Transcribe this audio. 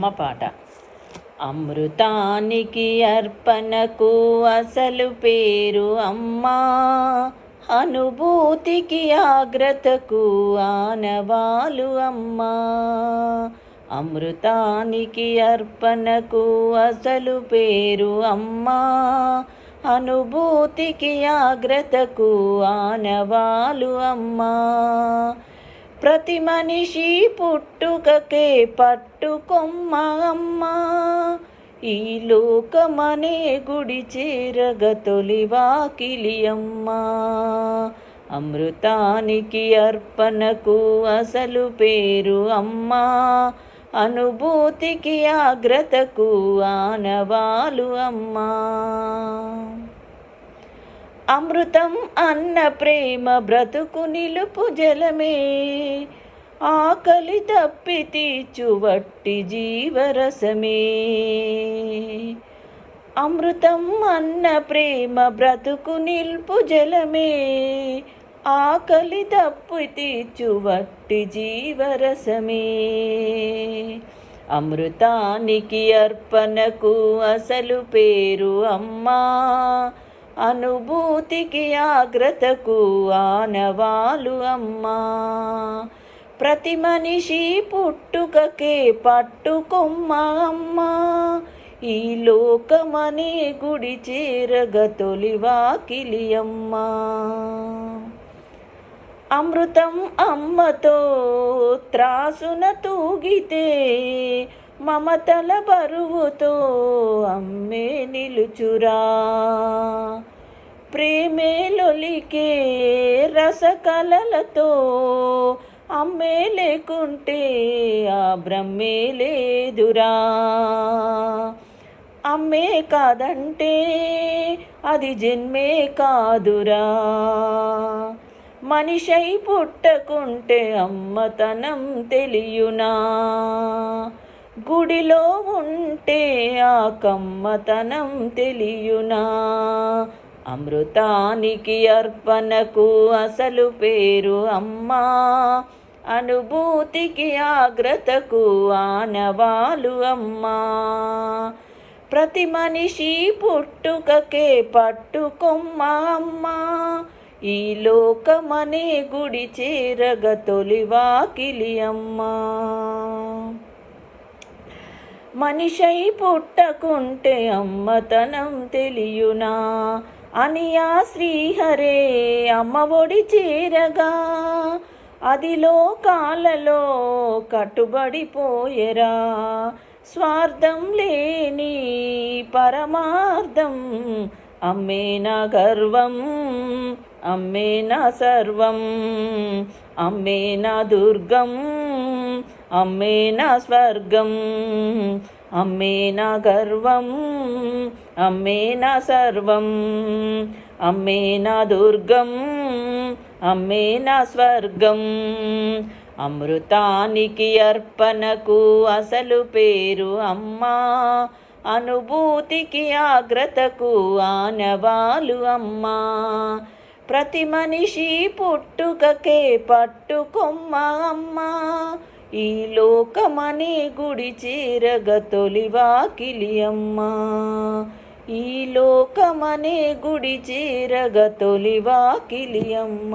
అమ్మ పాట. అమృతానికి అర్పణకు అసలు పేరు అమ్మా. అనుభూతికి ఆగ్రతకు ఆనవాలు అమ్మా. అమృతానికి అర్పణకు అసలు పేరు అమ్మా. అనుభూతికి ఆగ్రతకు ఆనవాలు అమ్మా. ప్రతి మనిషి పుట్టుకకే పట్టుకొమ్మ అమ్మ. ఈ లోకమనే గుడి చేరగ తొలి వాకిలియమ్మ అమృతానికి అర్పణకు అసలు పేరు అమ్మ. అనుభూతికి ఆగ్రతకు ఆనవాలు అమ్మా. అమృతం అన్న ప్రేమ బ్రతుకు నిలుపు జలమే. ఆకలి తప్పి తీర్చువట్టి జీవరసమే. అమృతం అన్న ప్రేమ బ్రతుకు నిలుపు జలమే. ఆకలి తప్పు తీర్చువట్టి జీవరసమే. అమృతానికి అర్పణకు అసలు పేరు అమ్మా. అనుభూతికి ఆగ్రతకు ఆనవాలు అమ్మా. ప్రతి మనిషి పుట్టుకకే పట్టుకొమ్మ అమ్మా. ఈ లోకమనే గుడి చేరగ తొలి అమ్మా. అమృతం అమ్మతో త్రాసున తూగితే మమతల బరువుతో అమ్మే నిలుచురా. లొలికే రసకలలతో అమ్మే లేకుంటే ఆ బ్రహ్మే లేదురా. అమ్మే కాదంటే అది జన్మే కాదురా. మనిషై పుట్టకుంటే అమ్మతనం తెలియునా. గుడిలో ఉంటే ఆ కమ్మతనం తెలియునా. అమృతానికి అర్పణకు అసలు పేరు అమ్మా. అనుభూతికి ఆగ్రతకు ఆనవాలు అమ్మా. ప్రతి మనిషి పుట్టుకకే పట్టుకొమ్మ అమ్మా. ఈ లోకమనే గుడి చేరగ తొలివాకిలి అమ్మా. మనిషై పుట్టకుంటే అమ్మతనం తెలియునా. అనియా శ్రీహరే అమ్మ ఒడి చేరగా. అదిలో కాలలో కట్టుబడిపోయరా. స్వార్థం లేని పరమార్థం అమ్మేన గర్వం అమ్మేన సర్వం అమ్మేన దుర్గం అమ్మేన స్వర్గం. అమ్మేన గర్వం అమ్మేన సర్వం అమ్మేన దుర్గం అమ్మేన స్వర్గం. అమృతానికి అర్పణకు అసలు పేరు అమ్మా అనుభూతికి ఆగ్రతకు ఆనవాలు అమ్మా. ప్రతి మనిషి పుట్టుకకే పట్టుకొమ్మ అమ్మా. ఈ లోకమనే గుడి చేరగ తొలివాకిలియమ్మ ఈ లోకమనే గుడి చేరగ తొలివాకిలియమ్మ